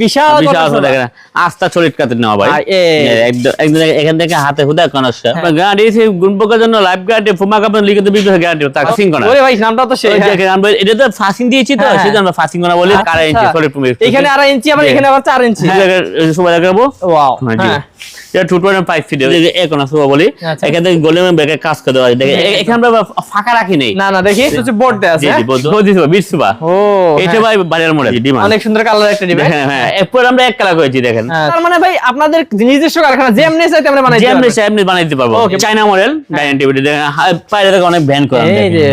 বিশাল বিশাল কত আছে সোফা। দেখেন। আস্থা চলিত কাতে নেওয়া ভাই। একদম একদম এখান থেকে হাতে হুদা কনস্ট হ্যাঁ। গ্যারান্টি আছে গুণপোকার জন্য লাইফ গ্যারান্টি ফুমা কাপড় লিখিত বিক্রি গ্যারান্টি তাকে সিং করা ওরে ভাই নামটা তো সেই। দেখেন, আমরা এটা তো ফাসিং দিয়েছি তো সেজন্য ফাসিং করা বলি। ইঞ্চি সলিড প্রুফ এখানে আড়াই ইঞ্চি আবার এখানে আবার চার ইঞ্চি সময় দেখাবো ওয়াও হ্যাঁ, এটা টু পয়েন্ট ফাইভ ফিট এখন আসব বলি। এখান থেকে গোলেমের ব্যাগে কাজ করে দেওয়া এখানে ফাঁকা রাখি নেই। না না দেখি হচ্ছে বোর্ড আছে হ্যাঁ? বলতো বলছি বিশ সুবা ও এটা হ্যাঁ। ভাই ডিমান্ড। অনেক সুন্দর কালার একটা হ্যাঁ। এরপর আমরা এক কালার করেছি দেখেন। তার মানে ভাই আপনাদের নিজস্ব কারখানা যেমনি চাইতে আমরা বানাই যেমনি এমনি বানাই দিতে পারব. চাইনা মডেল ডাইনিং টেবিল দেখেন বাইরে থেকে অনেক ভ্যান করা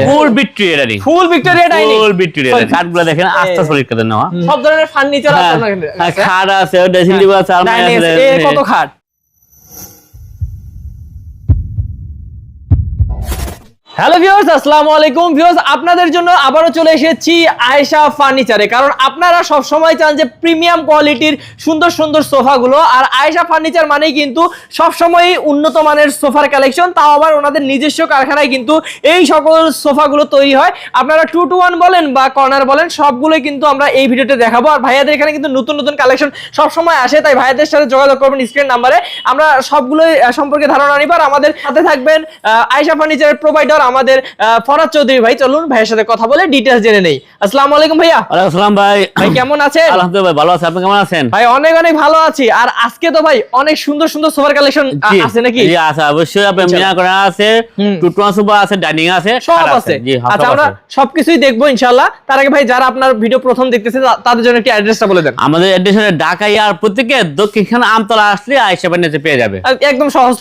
full Victoria dining full Victoria dining full Victoria dining কাঠগুলো দেখেন আস্তে সলিড কাটে নেওয়া। সব ধরনের ফার্নিচার আছে হ্যাঁ, হ্যাঁ, খাট আছে ড্রেসিং টেবিল আছে কত খাট? হ্যালো ভিউয়ার্স আসসালামু আলাইকুম। ভিউয়ার্স আপনাদের জন্য আবারও চলে এসেছি আয়েশা ফার্নিচারে। কারণ আপনারা সব সময় চান যে প্রিমিয়াম কোয়ালিটির সুন্দর সুন্দর সোফাগুলো। আর আয়েশা ফার্নিচার মানেই কিন্তু সব সময় উন্নত মানের সোফার কালেকশন তাও আবার ওনাদের নিজস্ব কারখানায় কিন্তু এই সকল সোফাগুলো তৈরি হয়। আপনারা টু টু ওয়ান বলেন বা কর্নার বলেন, সবগুলোই কিন্তু আমরা এই ভিডিওতে দেখাবো। আর ভাইয়াদের এখানে কিন্তু নতুন নতুন কালেকশন সব সময় আসে, তাই ভাইয়াদের সাথে যোগাযোগ করবেন স্ক্রিন নাম্বারে আমরা সবগুলোই সম্পর্কে ধারণা নিবার আমাদের সাথে থাকবেন আয়েশা ফার্নিচারের প্রোভাইডার আমাদের ফরাজ চৌধুরী ভাই চলুন ভাইয়ের সাথে কথা বলে ডিটেলস জেনে নেই। আসসালামু আলাইকুম ভাইয়া। ওয়ালাইকুম আসসালাম ভাই। ভাই কেমন আছেন? আলহামদুলিল্লাহ ভাই, ভালো আছে। আপনি কেমন আছেন? ভাই অনেক অনেক ভালো আছি। আর আজকে তো ভাই অনেক সুন্দর সুন্দর সোফার কালেকশন আছে নাকি? জি আছে অবশ্যই। আপনি ইনশাআল্লাহ। মিনা করা আছে। টুটুয়া সুবা আছে ডাইনিং আছে সব আছে। জি আচ্ছা আমরা। সবকিছুই দেখব ইনশাল্লাহ। তার আগে ভাই যারা আপনার ভিডিও প্রথম দেখতেছে তাদের জন্য একটি অ্যাড্রেসটা বলে দেন। আমাদের এডিশনে ঢাকা ইয়ার প্রত্যেকে দক্ষিণ আমতলা আসলে আয়সা বানিয়ে পেয়ে যাবে। একদম সহজ।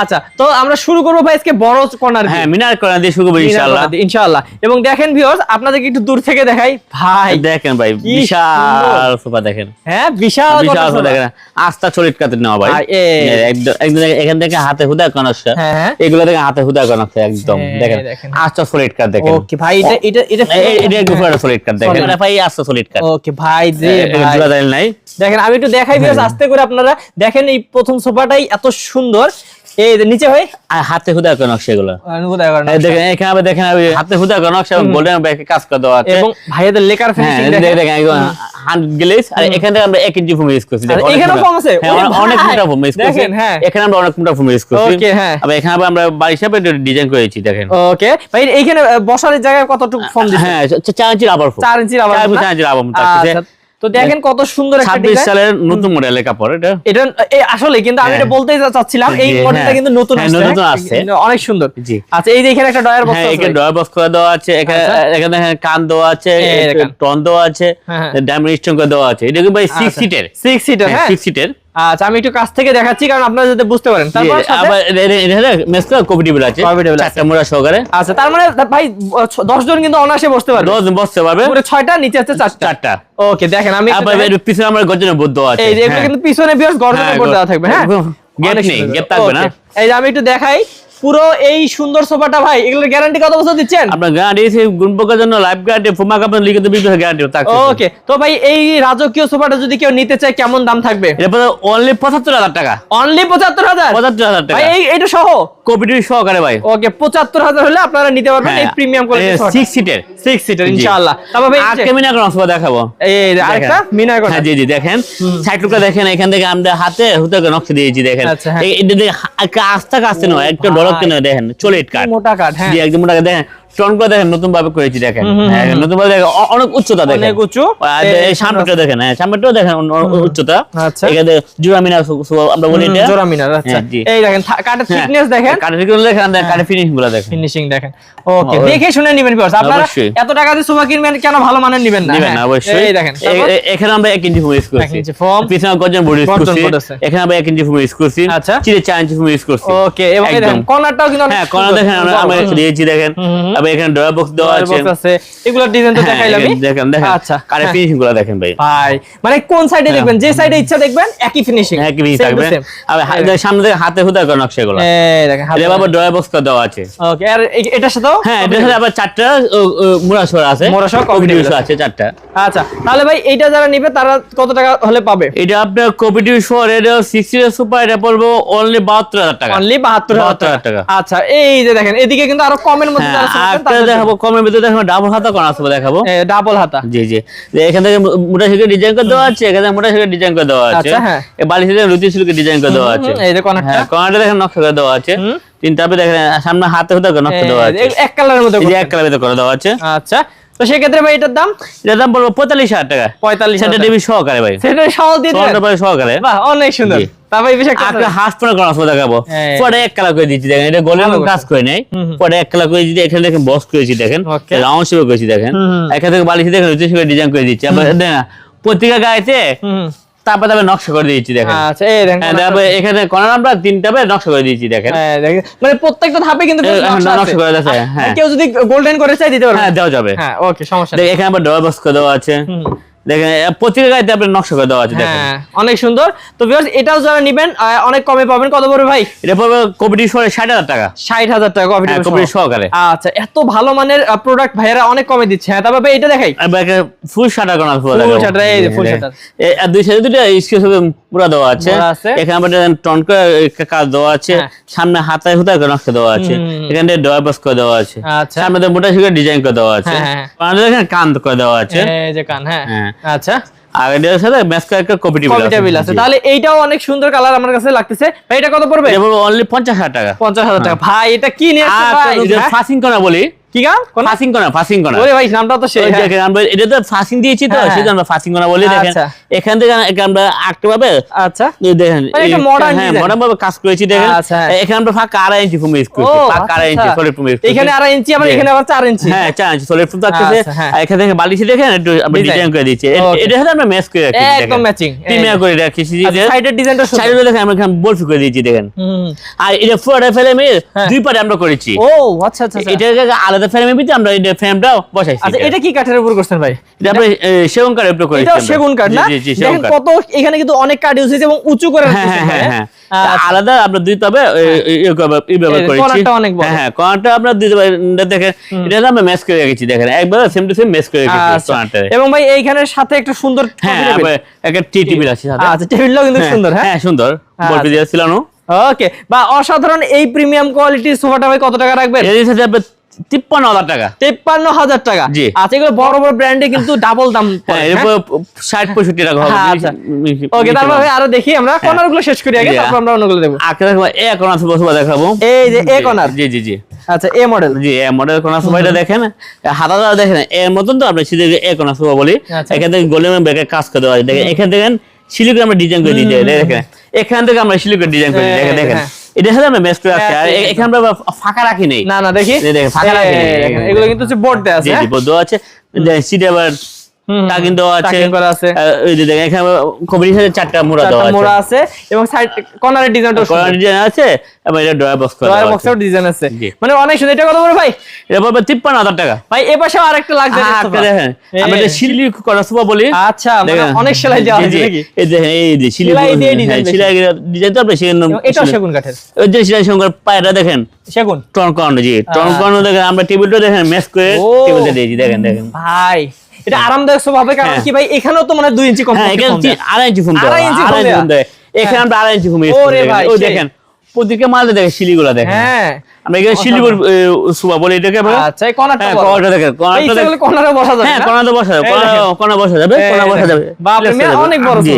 আচ্ছা তো আমরা শুরু করব ভাই আজকে বড় কর্নার হ্যাঁ মিনার করা দিয়ে শুরু করব ইনশাআল্লাহ। ইনশাআল্লাহ। এবং দেখেন ভিউয়ার্স আপনাদেরকে একটু দূর থেকে দেখাই। ভাই দেখেন ভাই বিশাল সোফা দেখেন। হ্যাঁ বিশাল বিশাল সোফা। দেখেন আস্থা চলিত কাতে নেওয়া ভাই। একদম একদম এখান থেকে হাতে হুদা হ্যাঁ, হ্যাঁ। এগুলো থেকে হাতে হুদা একদম। হ্যাঁ, দেখেন। আস্থা কাট দেখেন। ওকে ভাই এটা এটা এটা এটা একটু পুরো কাট দেখেন। এটা ভাই আস্থা সলিড কাট ওকে ভাই যে ভাই। নাই। দেখেন আমি একটু দেখাই ভিউয়ার্স আস্তে করে আপনারা দেখেন এই প্রথম সোফাটাই এত সুন্দর। এই নিচে ভাই হাতে হুদা এগুলো। হয় দেখেন এখানে আবার দেখেন হাতে হুদা কনস্ট এবং গোল্ডেন ব্যাকে কাজ করে দেওয়া আছে। এবং ভাইয়াদের লেকার হ্যাঁ ফিনিশিং দেখেন। দেখেন দেখেন হান্ড গ্লেজ আর এখানে থেকে আমরা ইঞ্চি ফোম ইউজ করছি। আছে? হ্যাঁ, অনেক- অনেক মোটা ফোম ইউজ করছি। হ্যাঁ। এখানে আমরা অনেক মোটা ফোম ইউজ করছি। হ্যাঁ। আবার এখানে আবার আমরা বাড়ি হিসাবে ডিজাইন করেছি দেখেন। ওকে ভাই এইখানে বসার জায়গায় কতটুকু হ্যাঁ চার ইঞ্চির ফোম? চার ফোম থাকতেছে। আচ্ছা, তো দেখেন কত সুন্দর একটা ছাব্বিশ ডিজাইন সালের নতুন মডেলের কাপড় এটা এটা আসলে কিন্তু আমি হ্যাঁ। এটা বলতেই চাচ্ছিলাম এই মডেলটা হ্যাঁ। কিন্তু নতুন হ্যাঁ, আসছে নতুন হ্যাঁ? আসছে। অনেক সুন্দর জি। আচ্ছা এই দেখেন একটা ডয়ার বক্স হ্যাঁ আছে এখানে ডয়ার বক্স করে দেওয়া আছে এখানে আচ্ছা। এখানে দেখেন কান দেওয়া আছে টন দেওয়া আছে হ্যাঁ, হ্যাঁ। ডায়মন্ড স্টোন করে দেওয়া আছে এটা কিন্তু ভাই সিটের সিটের হ্যাঁ সিক্স সিটের আচ্ছা আমি একটু কাছ থেকে দেখাচ্ছি কারণ আপনারা যাতে বুঝতে পারেন। তারপর আবার মেসকা কম্পিটিবল আছে। Compatible চারটা মোড়া সহকারে। আচ্ছা তার মানে ভাই দশ জন কিন্তু অনায়াসে বসতে পারবে। জন বসতে পারবে। পুরো নিচে আছে চারটা। চারটা। ওকে দেখেন আমি আবার এর পিছনে আমার গর্জনের বুদ্ধ আছে। এই যে এগুলো হ্যাঁ। কিন্তু পিছনে বিয়াস গর্জনের হ্যাঁ, দেওয়া থাকবে হ্যাঁ? গেট নেই গেট থাকবে না। এই যে আমি একটু দেখাই। পুরো এই সুন্দর সোফাটা ভাই এগুলোর গ্যারান্টি কত বছর দিচ্ছেন? আপনার গ্যারান্টি সেই গুণপোকার জন্য লাইফ গ্যারান্টি ফুমা কাপড় লিখিত বিক্রি গ্যারান্টি থাকছে ওকে তো ভাই এই রাজকীয় সোফাটা যদি কেউ নিতে চায় কেমন দাম থাকবে? এটা অনলি পঁচাত্তর হাজার টাকা। অনলি পঁচাত্তর হাজার? পঁচাত্তর হাজার ভাই টাকা এই এটা সহ? কোভিড সহকারে ভাই। ওকে পঁচাত্তর হাজার হলে আপনারা নিতে পারবেন এই প্রিমিয়াম কোয়ালিটি সিক্স সিটের সিক্স সিটার। ইনশাআল্লাহ। তারপর ভাই আজকে মিনা কোন দেখাবো। এই আরেকটা? কথা। হ্যাঁ জি জি দেখেন। সাইড দেখেন এখান থেকে আমরা হাতে হুতে নকশা দিয়েছি দেখেন। এটা আস্তে আস্তে নয় একটা বড় কেন দেখেন চলে কাট মোটা কাঠ হ্যাঁ। একদম মোটা কাঠ, দেখেন। স্টোন দেখেন নতুন ভাবে করেছি দেখেন। নতুন ভাবে দেখেন অনেক উচ্চতা দেখেন। অনেক উঁচু। আর এই- এই সামনেটা। দেখেন হ্যাঁ সামনেটাও দেখেন অন্য- অন্য উচ্চতা। আচ্ছা। এখানে জুরা সু- সু- আমরা বলি এটা। জোড়া আচ্ছা। এই দেখেন থা- থিকনেস দেখেন। কাঠেরগুলো দেখেন কাঠের ফিনিশিংগুলো দেখেন। ফিনিশিং দেখেন। ওকে দেখে শুনে নিবেন ভিউয়ার্স আপনারা এত টাকা দিয়ে সোফা কিনবেন কেন ভালো মানের নিবেন না? হ্যাঁ, অবশ্যই। এই দেখেন এখানে আমরা এক ইঞ্চি ফুম ইউজ করছি। পিছনে গর্জন বোর্ড ইউজ করছি। এখানে আমরা এক ইঞ্চি ফুম ইউজ করছি। আচ্ছা। চিড়ে চার ইঞ্চি ফুম ইউজ করছি। ওকে এবং। দেখেন কর্নারটাও কিন্তু অনেক হ্যাঁ আমরা দিয়েছি দেখেন। হুম। এখানে ড্রয়ার বক্স দেওয়া আছে। আছে। এগুলোর ডিজাইন তো হ্যাঁ, দেখাইলাম দেখেন দেখেন। আচ্ছা। কারে হ্যাঁ। ফিনিশিংগুলো দেখেন ভাই। ভাই মানে কোন সাইডে দেখবেন? যে সাইডে ইচ্ছা দেখবেন একই ফিনিশিং হ্যাঁ কি থাকবে। আর সামনে থেকে হাতে হুদা করে নকশা গুলো এই দেখেন হাতে- এটা ড্রয়ার বক্স দেওয়া আছে। ওকে আর এটার সাথেও? হ্যাঁ এটার সাথে আবার চারটা মুড়া আছে। মোড়া সহ আছে। চারটা। আচ্ছা তাহলে ভাই এইটা যারা নিবে তারা কত টাকা হলে পাবে? এটা আপনার কপিটি সর এটা সিক্সটি সুপার এটা পড়ব অনলি বাহাত্তর হাজার টাকা। অনলি বাহাত্তর হাজার 72,000 টাকা। আচ্ছা এই যে দেখেন এদিকে কিন্তু আরও কমের মধ্যে হ্যাঁ, রাখবেন একটা দেখাবো কমের ভিতরে দেখাবো ডাবল হাতা করা আছে দেখাবো। ডাবল হাতা। জি জি। এখান থেকে মোটা ডিজাইন করে দেওয়া আছে এখানে মোটা শিখে ডিজাইন করে দেওয়া আছে। আচ্ছা, হ্যাঁ। এই বালিশ রুটি ডিজাইন করে দেওয়া আছে। এই যে কর্নারটা। হ্যাঁ কর্নারটা দেখেন নকশা করে দেওয়া আছে। তিনটা দেখেন সামনে হাতে হতে নকশা দেওয়া আছে। এক কালারের মধ্যে এক কালার মধ্যে করে দেওয়া আছে। আচ্ছা তো সেক্ষেত্রে ভাই এটার দাম? এটার দাম বলব পঁয়তাল্লিশ হাজার টাকা। পঁয়তাল্লিশ হাজার ডিবি সহকারে ভাই। সেটা সহ দিয়ে? সহকারে সহকারে। বাহ অনেক সুন্দর। পত্রিকা তারপর তারপর তারপর নকশা করে দিচ্ছি দেখেন। আচ্ছা এই দেখেন হ্যাঁ, তারপরে এখানে কর্নার আমরা তিনটা ভাবে নকশা করে দিয়েছি দেখেন। হ্যাঁ, দেখেন। মানে প্রত্যেকটা ধাপে কিন্তু নকশা করে আছে, হ্যাঁ। কেউ যদি গোল্ডেন করে চাই দিতে পারবে। হ্যাঁ দেওয়া যাবে। হ্যাঁ ওকে সমস্যা নেই। এখানে আবার ডবল বক্স করে দেওয়া আছে। দেখেন পত্রিকা আপনার নকশা করে দেওয়া আছে দেখেন। হ্যাঁ অনেক সুন্দর। তো ভিউয়ার্স এটাও যারা নেবেন অনেক কমে পাবেন। কত পড়বে ভাই? এটা পড়বে সরে ষাট হাজার টাকা। ষাট হাজার টাকা কপি হ্যাঁ, কপিটি সহকারে আচ্ছা এত ভালো মানের প্রোডাক্ট ভাইয়েরা অনেক কমে দিচ্ছে। হ্যাঁ তারপর এটা দেখাই। ফুল শাটার আছে Full shutter, এই full shutter। দুই সাইডে দুটো স্কেচ পুরো দেওয়া আছে। এখানে আবার টন করে কাজ দেওয়া আছে। হ্যাঁ। সামনে হাতায় হুতায় নকশা দেওয়া আছে। এখানে ডয়ার বক্স করে দেওয়া আছে। আচ্ছা। সামনে মোটা শিখে ডিজাইন করে দেওয়া আছে। আমাদের এখানে কান করে দেওয়া আছে। এই যে কান হ্যাঁ। হ্যাঁ। আচ্ছা। আর এটার সাথে ম্যাচ করে একটা কপি টেবিল আছে। তাহলে এইটাও অনেক সুন্দর কালার আমার কাছে লাগতেছে। ভাই এটা কত পড়বে? এটা পড়বে অনলি পঞ্চাশ হাজার টাকা। পঞ্চাশ হাজার টাকা। ভাই এটা কি নিয়ে আসছে ভাই? ফাসিং করা বলি। কি গান? কোন? ফাসিং করা ফাসিং করা। ওরে ভাই নামটা তো সেই হ্যাঁ। দেখেন আমরা এটা তো ফাসিং দিয়েছি তো হ্যাঁ, হ্যাঁ। আমরা ফাসিং করা বলি দেখেন। আচ্ছা। এখান থেকে আমরা আঁকতে পাবে আচ্ছা। দেখেন একটা হ্যাঁ মডার্ন ভাবে কাজ করেছি দেখেন। আচ্ছা। এখানে আমরা ফাঁকা আড়াই ইঞ্চি ফুম ইউজ করেছি ফাঁকা আড়াই ইঞ্চি আচ্ছা। সলিড ফুম ইউজ এখানে আড়াই ইঞ্চি আবার এখানে আবার চার ইঞ্চি হ্যাঁ চার ইঞ্চি সলিড ফুম থাকতেছে। আচ্ছা। আর এখানে থেকে বালিশে দেখেন একটু আমরা ডিজাইন করে দিচ্ছি। এটা সাথে আমরা ম্যাচ করে রাখছি একদম matching। প্রিমিয়ার করে রাখছি সাইডের ডিজাইনটা সাইডে দেখেন আমরা এখানে বলফি করে দিয়েছি দেখেন। আর এটা ফ্রেমে হ্যাঁ। দুই পারে আমরা করেছি। ও আচ্ছা আচ্ছা আচ্ছা। এটা আলাদা ফ্রেমের ভিতরে আমরা এই ফ্রেমটা বসাইছি আচ্ছা এটা কি কাঠের উপর করছেন ভাই? এটা আমরা সেগুন কাঠের উপরে করেছি এটাও সেগুন কাঠ না? জি, জি, জি, সেগুন দেখেন কত এখানে কিন্তু অনেক কাঠ ইউজ হয়েছে এবং উঁচু করে হ্যাঁ হ্যাঁ ভাই, আচ্ছা। আলাদা আমরা দুই তবে ব্যবহার করেছি। কর্নারটা অনেক বড়। হ্যাঁ কর্নারটা আমরা দুই তবে দেখেন এটা আমরা ম্যাচ করে রেখেছি দেখেন। একবার সেম টু সেম ম্যাচ করে রেখেছি আচ্ছা। কর্নারটা এবং ভাই এইখানের সাথে একটা সুন্দর হ্যাঁ একটা টি টেবিল আছে সাথে। আচ্ছা টেবিলটাও কিন্তু হ্যাঁ, সুন্দর হ্যাঁ? হ্যাঁ সুন্দর। বলবি ওকে বা অসাধারণ এই প্রিমিয়াম কোয়ালিটির সোফাটা ভাই কত টাকা রাখবেন? এর সাথে আপনার তিপ্পান্ন হাজার টাকা। তেপ্পান্ন হাজার টাকা। জি। আচ্ছা এগুলো বড় বড় ব্র্যান্ডে কিন্তু ডাবল দাম হ্যাঁ ষাট পঁয়ষট্টি টাকা হবে। হ্যাঁ, আচ্ছা। ওকে তারপর আরও দেখি আমরা। কর্নার শেষ করি আগে তারপর আমরা অন্যগুলো দেবো। আগে দেখব এ কর্নার দেখাবো? এই যে এ কর্নার জি জি জি। আচ্ছা এ মডেল জি এ মডেল কোনা সোফাটা দেখেন। হাতাটা দেখেন এর মতন তো আমরা সিধে এ কোনা সোফা বলি আচ্ছা। এখান থেকে গোলেমের ব্যাগে কাজ করে দেওয়া দেখেন এখান থেকে শিলিগুড়ি আমরা ডিজাইন করে দিই দেখেন। এখান থেকে আমরা শিলিগুড়ি ডিজাইন করে দেখেন দেখেন। হ্যাঁ। এটা সাথে আমরা মেস করে রাখছি আর এখানে আমরা ফাঁকা রাখি নেই। না না দেখি। ফাঁকা রাখি দেখেন, এগুলো কিন্তু বোর্ড দেওয়া আছে। হ্যাঁ? আছে সিটে আবার টাকিং দেওয়া আছে। করা আছে। আর যে দেখেন এখানে কবির সাথে চারটা মোড়া দেওয়া আছে। মোড়া আছে এবং সাইড কর্নারের ডিজাইনটা কর্নার ডিজাইন আছে এবং এটা ড্রয়ার বক্স করা ডয়ার বক্সের ডিজাইন আছে। জি। মানে অনেক সুন্দর। এটা কত বড় ভাই? এটা পড়বে তিপ্পান্ন টাকা। ভাই এ পাশে আরেকটা লাগবে দেখেন আমরা শিলি করা সোফা বলি আচ্ছা মানে দেখেন। অনেক সেলাই দেওয়া আছে নাকি? এই দেখেন, এই যে শিলি সেলাই দিয়ে design বেশি। সেলাই ডিজাইন তো আপনি সেখানে এবং সেগুন কাঠের। ওই যে সেলাই সঙ্গে পায়রা দেখেন। সেগুন। জি দেখেন আমরা টেবিলটা দেখেন ম্যাচ করে ও। টেবিলটা দিয়েছি দেখেন দেখেন। ভাই এটা আরামদায়ক স্বভাবে কারণ হ্যাঁ। কি ভাই? এখানেও তো মানে 2 ইঞ্চি কম হ্যাঁ এখানে তি- আড়াই ইঞ্চি ফোন দেওয়া, আড়াই ইঞ্চি ফোন দেওয়া। এখানে আমরা আড়াই ইঞ্চি ফোন ইউজ ওরে করি, ভাই, ওই দেখেন প্রতিকে মালে দেখেন শিলিগুলা দেখেন। হ্যাঁ। আমরা এখানে শিলিগুর সুবা বলে এটাকে আমরা আচ্ছা এই কর্নারটা হ্যাঁ কোণাটা কর্নারটা দেখেন কর্নারটা দেখেন। কর্নারে বসা যাবে হ্যাঁ কোণাটা বসা যাবে। কর্নার- কর্নার বসা যাবে এই বসা যাবে। মেয়ে, অনেক বড় জি।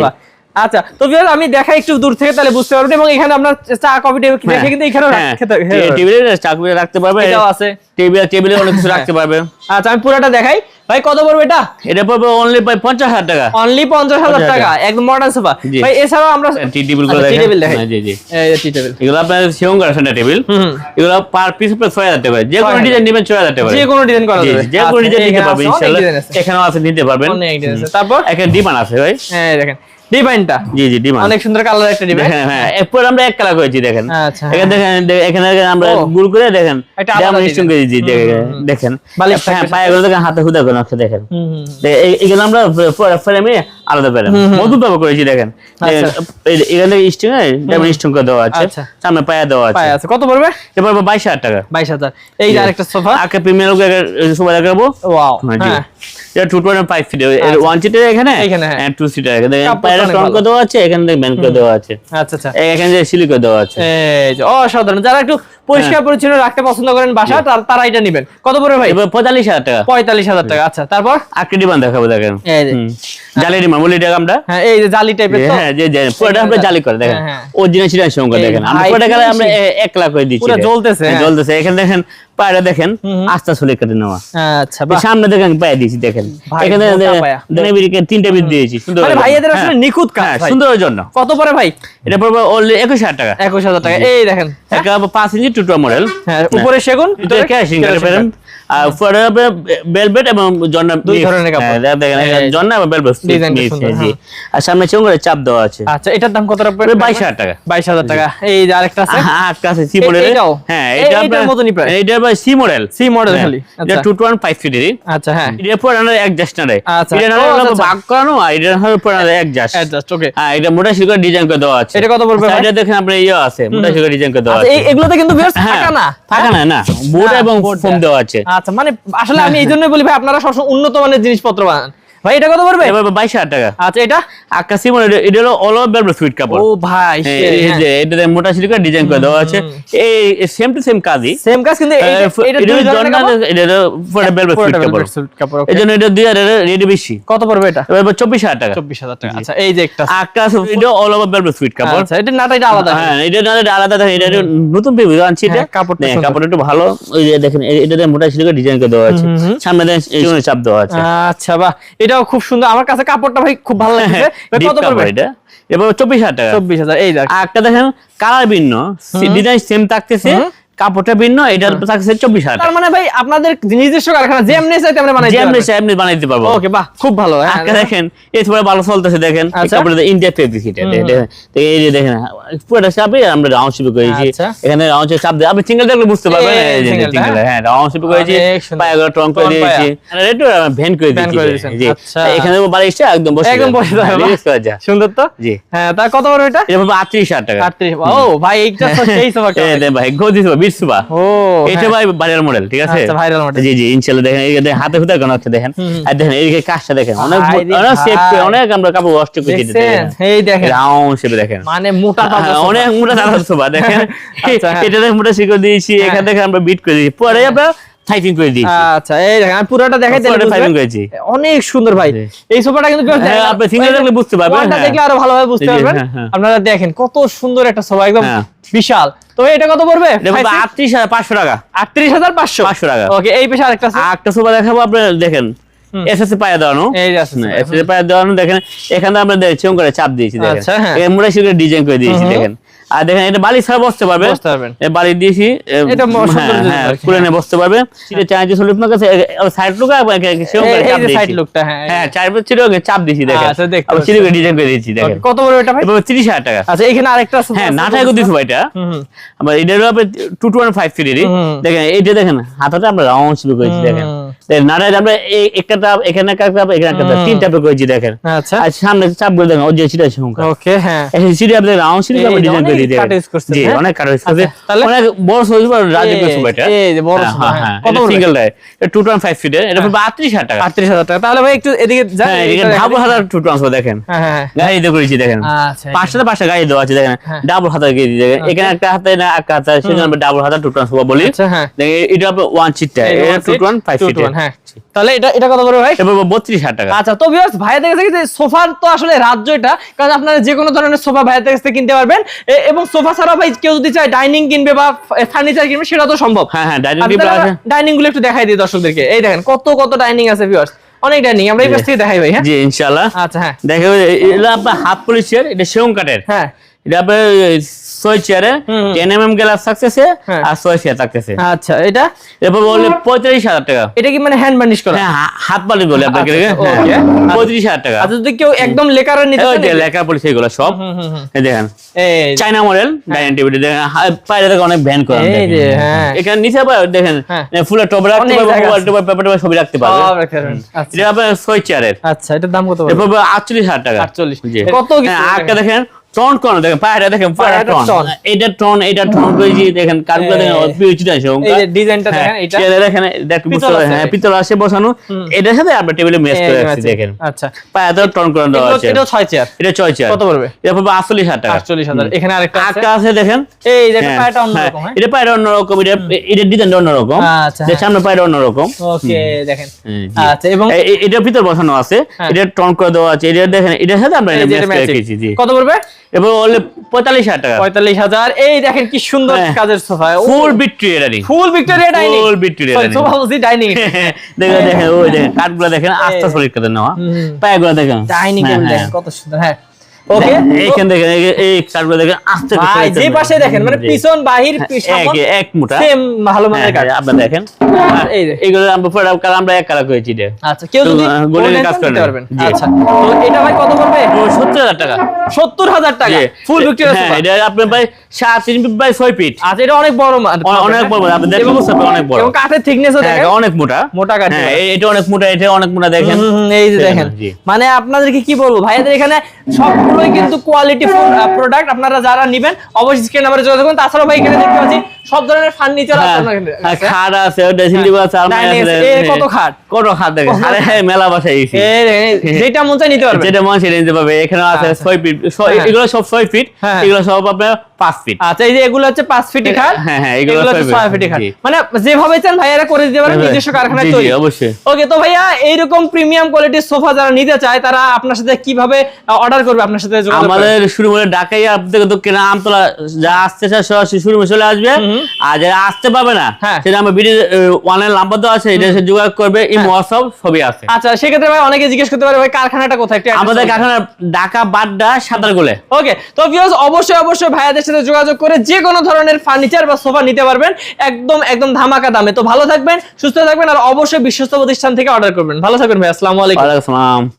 আচ্ছা তো ভিউয়ার আমি দেখাই একটু দূর থেকে তাহলে বুঝতে পারবেন এবং এখানে আপনার চা কফি টেবিল কিন্তু এখানেও হ্যাঁ, খেতে টে- টেবিলে চাকরি রাখতে পারবে। এটাও আছে। টেবিল টেবিলে অনেক কিছু রাখতে পারবে। আচ্ছা আমি পুরোটা দেখাই। ভাই কত পড়বে এটা? এটা পড়বে অনলি হাজার টাকা। অনলি পঞ্চাশ হাজার 50,000 টাকা একদম মডার্ন সোফা ভাই এছাড়াও আমরা টি টেবিলগুলো আচ্ছা, দেখাই। হ্যাঁ, জি জি। এই টি টেবিল এগুলো আপনার করা টেবিল হুম এগুলো পার পিস হাজার টাকা। যে কোনো ডিজাইন নেবেন ছয় হাজার টাকা যে কোনো ডিজাইন করা যাবে। যে কোনো আচ্ছা, ডিজাইন নিতে পারবেন ইনশাআল্লাহ এখানেও আছে নিতে পারবেন। অনেক ডিজাইন আছে। তারপর? এখানে ডিমান্ড আছে ভাই। হ্যাঁ দেখেন। ডিজাইনটা জি জি ডিমান্ড অনেক সুন্দর কালার একটা ডিভাইন দেখেন হ্যাঁ এরপর আমরা এক কালার করেছি দেখেন। আচ্ছা, এখানে দেখেন এখানে আমরা গুল করে দেখেন আলাদা যেমন করে দিয়েছি দেখেন হ্যাঁ হাতে হুদা করে নকশা দেখেন। হুম হুম দে- এ- এগুলো আমরা ফ্রেমে আলাদা পেলাম মধু ব্যবহার করেছি দেখেন। আচ্ছা। এখানে স্টিং যেমন স্টিং করে দেওয়া আছে আচ্ছা। সামনে পায়ে দেওয়া আছে। পায়ে আছে। কত পড়বে? এবার বাইশ হাজার টাকা। বাইশ হাজার। এই আরেকটা সোফা। আগে প্রিমিয়ার সময় দেখাবো। ওয়াও হ্যাঁ, হ্যাঁ। এটা ফিট আচ্ছা। ওয়ান সিটের এখানে? এইখানে, হ্যাঁ। টু সিটার এখানে। পায়ের করে দেওয়া আছে এখানে ব্যান্ড করে দেওয়া আছে। আচ্ছা আচ্ছা। এখানে যে সিলি করে দেওয়া আছে। এই যে অসাধারণ। যারা একটু পরিষ্কার পরিচ্ছন্ন রাখতে পছন্দ করেন বাসা তার- তারা এটা নেবেন। কত পড়বে ভাই? এবার পঁয়তাল্লিশ হাজার টাকা। পঁয়তাল্লিশ হাজার টাকা। আচ্ছা তারপর? আটকে ডিমান্ড দেখাবো দেখেন। এই। জালি মামুলি আমরা হ্যাঁ এই যে জালি টাইপের তো হ্যাঁ যে যে পুরোটা আমরা জালি করে দেখেন হ্যাঁ, হ্যাঁ। অরিজিনাল সিরাজ সঙ্গে দেখেন আমরা পুরোটা আমরা finishing। এ- এক লাখ করে দিচ্ছি পুরো। জ্বলতেছে, হ্যাঁ, হ্যাঁ। জ্বলতেছে এখানে দেখেন পায়রা দেখেন আস্তে চলে কেটে নেওয়া। আচ্ছা সামনে দেখেন পায়ে দিয়েছি দেখেন। এখানে তিনটা বিট দিয়েছি সুন্দর মানে ভাই এদের আসলে নিখুঁত কাজ হ্যাঁ সুন্দরের জন্য কত পরে ভাই? এটা পড়বে অনলি একুশ হাজার টাকা। একুশ হাজার টাকা। এই দেখেন। হ্যাঁ? একটা পাঁচ ইঞ্চি টুটো মডেল হ্যাঁ উপরে সেগুন ক্যাশিং আর পরে বেলভেট এবং জন্না দুই। ধরনের কাপড়। হ্যাঁ, দেখেন জন্না এবং বেলভেট। হ্যাঁ। আর সামনে চোঙ্গরে চাপ দেওয়া আছে। আচ্ছা এটার দাম কত পড়বে বাইশ হাজার টাকা। বাইশ হাজার টাকা। এই যে আরেকটা আছে? আর কাছে সি মডেল হ্যাঁ এটা এইটার আপনার মতনই প্রায়? এটা সি মডেল সি মডেল খালি। এটা আচ্ছা। আচ্ছা হ্যাঁ। এটা পরে আনার আচ্ছা। এটা ও, হলো আচ্ছা, আচ্ছা। ভাগ করানো আর এটা হলো পরে আনার অ্যাডজাস্ট অ্যাডজাস্ট ওকে হ্যাঁ এটা মোটা ডিজাইন করে দেওয়া আছে। এটা কত পড়বে এটা দেখেন আপনার ইয়ে আছে মোটা শিকার ডিজাইন করে দেওয়া আছে। এগুলোতে কিন্তু ভিউয়ার্স হ্যাঁ থাকা না থাকা না না। বোর্ড হ্যাঁ, এবং ফোম দেওয়া আছে। আচ্ছা মানে আসলে আমি এই জন্যই বলি ভাই আপনারা সবসময় উন্নত মানের জিনিসপত্র বানান। ভাই এটা কত পড়বে? বাইশ হাজার টাকা। আচ্ছা এটা? আকাশি এটা হলো অল ওভার সুইট কাপড় ও ভাই এই- এই যে মোটা ডিজাইন করে দেওয়া আছে। এই সেম টু সেম কাজই। সেম কাজ কিন্তু এটা এটা দুই ধরনের এটা পুরো velvet পুরোটা কাপড়। velvet suite কাপড়, okay। এই জন্য এটা দুই হাজার রেডি বেশি। কত পড়বে এটা? এবার চব্বিশ হাজার টাকা। চব্বিশ হাজার টাকা। আচ্ছা এই যে একটা আছে। আকাশ এটা অল ওভার বেলভেট সুইট কাপড় আচ্ছা এটা নাটা এটা আলাদা। হ্যাঁ এটা আলাদা এটা নতুন পেয়ে আনছি এটা। হ্যাঁ, কাপড়টা হ্যাঁ, একটু ভালো। ওই দেখেন এ- মোটা ডিজাইন করে দেওয়া আছে। সামনে চাপ দেওয়া আছে। আচ্ছা বাহ। এটাও খুব সুন্দর। আমার কাছে কাপড়টা ভাই খুব ভালো লাগছে ভাই, কত পড়বে? এটা। এবার চব্বিশ হাজার টাকা। চব্বিশ হাজার এই দেখ। আরেকটা দেখেন কালার ভিন্ন। ডিজাইন সেম থাকতেছে। কাপড়টা ভিন্ন এটা থাকছে চব্বিশ হাজার তার মানে ভাই আপনাদের নিজস্ব কারখানা যেমনি চাইতে আমরা বানাই যেমনি চাই এমনি বানাই দিতে পারব। ওকে বাহ খুব ভালো হ্যাঁ। আজকে দেখেন এরপরে ভালো চলতেছে দেখেন। আচ্ছা। তারপরে ইন্ডিয়া এই যে দেখেন পুরোটা চাপে আমরা রাউন্ড শিপ করেছি। আচ্ছা। এখানে রাউন্ড চাপ দিয়ে আপনি সিঙ্গেল দেখলে বুঝতে পারবেন হ্যাঁ? রাউন্ড শিপ করেছি করে টং করে দিয়েছি। একটু ভ্যান করে দিয়েছি আচ্ছা। এখানে বাড়িটা একদম বসে একদম বসে যাবে, হ্যাঁ। সুন্দর তো? জি। হ্যাঁ তার কত পড়বে এটা? এটা পাবো আটত্রিশ হাজার টাকা। আটত্রিশ ও ভাই এইটা তো সেই ভাই গদি সুবা ও এটা হ্যাঁ। ভাই ভাইরাল মডেল ঠিক আছে? আচ্ছা, viral model। জি জি ইনশাআল্লাহ দেখেন এই দেখেন হাতে হুতে কেন আছে দেখেন। আর দেখেন এই কাজটা দেখেন অনেক অনেক অনেক আমরা কাপড় ওয়াশ করে দিতে এই দেখেন। রাউন্ড শেপে দেখেন। মানে মোটা হ্যাঁ, অনেক মোটা দাদা সোফা দেখেন। আচ্ছা, হ্যাঁ। এটা দেখে মোটা শিখে দিয়েছি এখান থেকে আমরা বিট করে দিয়েছি। পরে আমরা টাইপিং করে দিয়েছি। আচ্ছা এই দেখেন আমি পুরোটা দেখাই পুরোটা করেছি। অনেক সুন্দর ভাই। এই সোফাটা কিন্তু হ্যাঁ। আপনি single দেখলে বুঝতে পারবেন, হ্যাঁ। দেখলে আরও ভালোভাবে বুঝতে পারবেন। হ্যাঁ। আপনারা দেখেন কত সুন্দর একটা সোফা একদম। বিশাল। তো এটা কত পড়বে? দেখুন আটত্রিশ হাজার পাঁচশো টাকা। আটত্রিশ হাজার পাঁচশো? পাঁচশো টাকা। ওকে এই পেশা আরেকটা আছে। আর একটা সোফা দেখাবো আপনার দেখেন। এসএসসি পায়ে দেওয়ানো। এসএসসি পায়ে দেওয়ানো। দেখেন। এখানে আমরা চোখ করে চাপ দিয়েছি দেখেন। আচ্ছা, মোটা শিখে ডিজাইন করে দিয়েছি দেখেন। আর দেখেন এটা বালি ছাড়া বসতে পারবে। বালি দিয়েছি এটা হ্যাঁ, হ্যাঁ। খুলে নিয়ে বসতে পারবে। সেটা আপনার কাছে সাইড লুকা হ্যাঁ, হ্যাঁ চার চাপ দিয়েছি দেখেন। আচ্ছা, আবার পাচ্ছি। ডিজাইন করে দিয়েছি দেখেন। কত এটা ভাই? তিরিশ হাজার টাকা। আচ্ছা এখানে আরেকটা হ্যাঁ। আমার এটা। হবে টু টু ফাইভ হুম। দেখেন এইটা দেখেন হাতাটা আমরা রাউন্ড শুরু করেছি দেখেন। হুম। আমরা একটা টাপ এখানে একটা টাপ এখানে একটা টাপ তিন টাপে করেছি দেখেন। আচ্ছা। আর সামনে চাপ করে দেখেন ওই যে সিটা সংখ্যা ওকে হ্যাঁ। এই সিটি আপনি রাউন্ড সিটি এই ডিজাইন করে অনেক দিতে cut use করছেন, জি? অনেক কাট হয়েছে আচ্ছা, তাহলে? অনেক বড় সাইজ রাজি এই- এটা। এই যে বড় হ্যাঁ, সোফা, কত সিঙ্গেল ডাই টু টোয়েন্টি এটা পড়বে আটত্রিশ হাজার টাকা। আটত্রিশ হাজার টাকা। তাহলে ভাই একটু এদিকে যান, এইটা এখানে দেখা ডাবল টু ট্রান্সফার দেখেন। হ্যাঁ গাড়ি দিয়ে করেছি দেখেন। আচ্ছা পাঁচটাতে পাঁচটা গাড়ি দেওয়া আছে দেখেন। হ্যাঁ। ডাবল দেখেন এখানে একটা হাতে না একটা হাতে সেজন্য ডাবল হাতা টু ট্রান্সফার বলি। আচ্ছা হ্যাঁ। দেখেন এটা হবে ওয়ান সিটটা এটা one টু one, হ্যাঁ তাহলে এটা এটা কত পড়বে ভাই? বত্রিশ হাজার টাকা। আচ্ছা তো ভিউয়ার্স ভাইয়াদের কাছে সোফার তো আসলে রাজ্য এটা কারণ আপনারা যে কোনো ধরনের সোফা ভাইয়াদের কাছ কিনতে পারবেন। এবং সোফা ছাড়াও ভাই কেউ যদি চায় ডাইনিং কিনবে বা ফার্নিচার কিনবে সেটা তো সম্ভব। হ্যাঁ হ্যাঁ ডাইনিংগুলো একটু দেখাই দিই দর্শকদেরকে। এই দেখেন কত কত ডাইনিং আছে ভিউয়ার্স অনেক ডাইনিং আমরা এই পাশ থেকে দেখাই ভাই হ্যাঁ? জি ইনশাআল্লাহ। আচ্ছা হ্যাঁ। দেখে এটা আপনার হাত পলিশের এটা সেউন কাঠের। হ্যাঁ। এটা আপনার ছয় চেয়ারে টেন এম এম গ্লাস থাকতেছে হ্যাঁ। আর ছয় চেয়ার থাকতেছে। আচ্ছা এটা? এরপর বললে পঁয়ত্রিশ হাজার টাকা। এটা কি মানে হ্যান্ড বার্নিশ করা? হ্যাঁ হাত পালি বলে আপনাকে আচ্ছা, হ্যাঁ, okay। পঁয়ত্রিশ হাজার টাকা। আচ্ছা যদি কেউ একদম নিতে ওই যে লেখা পলিশ এগুলো সব। দেখেন। চাইনা মডেল ডাইনিং টেবিল দেখেন। হা- বাইরে থেকে অনেক ভ্যান করা হ্যাঁ। এখানে নিচে দেখেন হ্যাঁ। ফুলের টবে রাখতে পারবে মোবাইল। টোবাইল পেপার টোপার সবই রাখতে পারবে। আচ্ছা। এটা আপনার ছয় চেয়ারের আচ্ছা এটার দাম কত এরপর আটচল্লিশ হাজার টাকা। 48 জি। কত হ্যাঁ, দেখেন টন কোন দেখেন পায়রা দেখেন পায়রা পায়রাটা টন। এটা টন এটা টন করেছি দেখেন কারুগুলো দেখেন এই- আছে এই যে ডিজাইনটা দেখেন এটা এটা দেখেন দেখেন বুঝতে পারছেন। হ্যাঁ পিতল আছে বসানো। এটার সাথে আপনার টেবিলে মেস করে রাখছি দেখেন। আচ্ছা। পায়রা টন করে দেওয়া আছে। এটাও ছয় চেয়ার এটা ছয় চেয়ার কত পড়বে? এটা পড়বে আটচল্লিশ হাজার টাকা। আটচল্লিশ হাজার। এখানে আরেকটা আছে? আটটা আছে দেখেন। এই যে হ্যাঁ, পায়টা হ্যাঁ, অন্যরকম হ্যাঁ? এটা পায়রা অন্যরকম এটা এটা ডিজাইনটা অন্যরকম। আচ্ছা, যে হ্যাঁ। সামনে পায়রা অন্যরকম। ওকে দেখেন। আচ্ছা এবং এটা ভিতর বসানো আছে। হ্যাঁ। এটা টন করে দেওয়া আছে। এটা দেখেন এটার সাথে আমরা যে এটা করে। রেখেছি জি। কত পড়বে? এবং হলে পঁয়তাল্লিশ হাজার টাকা। পঁয়তাল্লিশ হাজার। এই দেখেন কি সুন্দর হ্যাঁ। কাজের সোফা। ফুল বিট্রি এটা full Victoria dining full Victoria dining. Sofa বলছি ডাইনিং দেখেন দেখেন ওই দেখেন কাঠগুলো দেখেন আস্তে আস্তে পরীক্ষা নেওয়া। পায়গুলো দেখেন। ডাইনিং হ্যাঁ, হ্যাঁ। কত সুন্দর। হ্যাঁ। ওকে? এইখান দেখেন এই- এই কাঠগুলো দেখেন আস্তে ভাই যে পাশে দেখেন মানে পিছন বাহির এক এক মুঠা। সেম ভালো মানের কাঠ দেখেন। এই এইগুলো আমরা পুরো কালার আমরা এক কালার করেছি এটা আচ্ছা কেউ যদি তো, আহ, গোল্ডেনের গোল্ডেন কাজ কাজ করতে পারবেন। আচ্ছা তো এটা ভাই কত পড়বে? সত্তর হাজার টাকা। সত্তর হাজার টাকা। ফুল ভিক্টোরিয়া সোফা এটা আপনার ভাই সাত তিন বাই ছয় ফিট আচ্ছা এটা অনেক বড় অনেক বড় আপনি দেখলে এবং- অনেক বড়। এবং কাঠের থিকনেসও দেখেন। অনেক মোটা। মোটা কাঠ হ্যাঁ এটা অনেক মোটা এটা অনেক মোটা দেখেন। এই যে দেখেন, মানে আপনাদেরকে কি বলব ভাইয়াদের এখানে কিন্তু কোয়ালিটি প্রোডাক্ট আপনারা যারা নেবেন, অবশ্যই স্ক্রিন নাম্বারে যোগাযোগ করুন। তাছাড়াও ভাই, এখানে দেখতে পাচ্ছি সব ধরনের ফার্নিচার আছে হ্যাঁ, হ্যাঁ, খাট আছে ড্রেসিং টেবিল আছে আলমারি আছে হ্যাঁ, কত খাট? কত খাট দেখেন আরে হ্যাঁ, মেলা যেটা মন চায় নিতে পারবেন যেটা মন সেটা নিতে পারবে এখানে আছে আচ্ছা। ছয় ফিট হ্যাঁ। এগুলো সব ছয় ফিট হ্যাঁ। এগুলো সব আপনার পাঁচ ফিট আচ্ছা এই যে এগুলো হচ্ছে পাঁচ ফিটি খাট হ্যাঁ, হ্যাঁ, এগুলো এগুলো হচ্ছে ছয় ছয় ফিট, খাট মানে যেভাবে চান ভাইয়ারা করে দিতে পারেন নিজস্ব কারখানায় তৈরি অবশ্যই ওকে তো ভাইয়া এইরকম প্রিমিয়াম কোয়ালিটির সোফা যারা নিতে চায় তারা আপনার সাথে কীভাবে অর্ডার করবে আপনার সাথে আমাদের শুরু করে ঢাকাই আপনাদের কেনা আমতলা যা আসতে চায় সরাসরি শুরু চলে আসবে আর যারা আসতে পাবে না হ্যাঁ। সেটা আমার ভিডিও অনলাইন নাম্বার তো আছে এটা সে যোগাযোগ করবে এই মহোৎসব সবই আছে। আচ্ছা সেক্ষেত্রে ভাই অনেকে জিজ্ঞেস করতে পারে ভাই কারখানাটা কোথায়? আমাদের কারখানা ঢাকা বাড্ডা সাঁতার গোলে ওকে তো ভিউয়ার্স অবশ্যই অবশ্যই ভাইয়াদের সাথে যোগাযোগ করে যে কোনো ধরনের ফার্নিচার বা সোফা নিতে পারবেন একদম একদম ধামাকা দামে। তো ভালো থাকবেন সুস্থ থাকবেন আর অবশ্যই বিশ্বস্ত প্রতিষ্ঠান থেকে অর্ডার করবেন। ভালো থাকবেন ভাই আসসালামু আলাইকুম। ওয়ালাইকুম আসসালাম।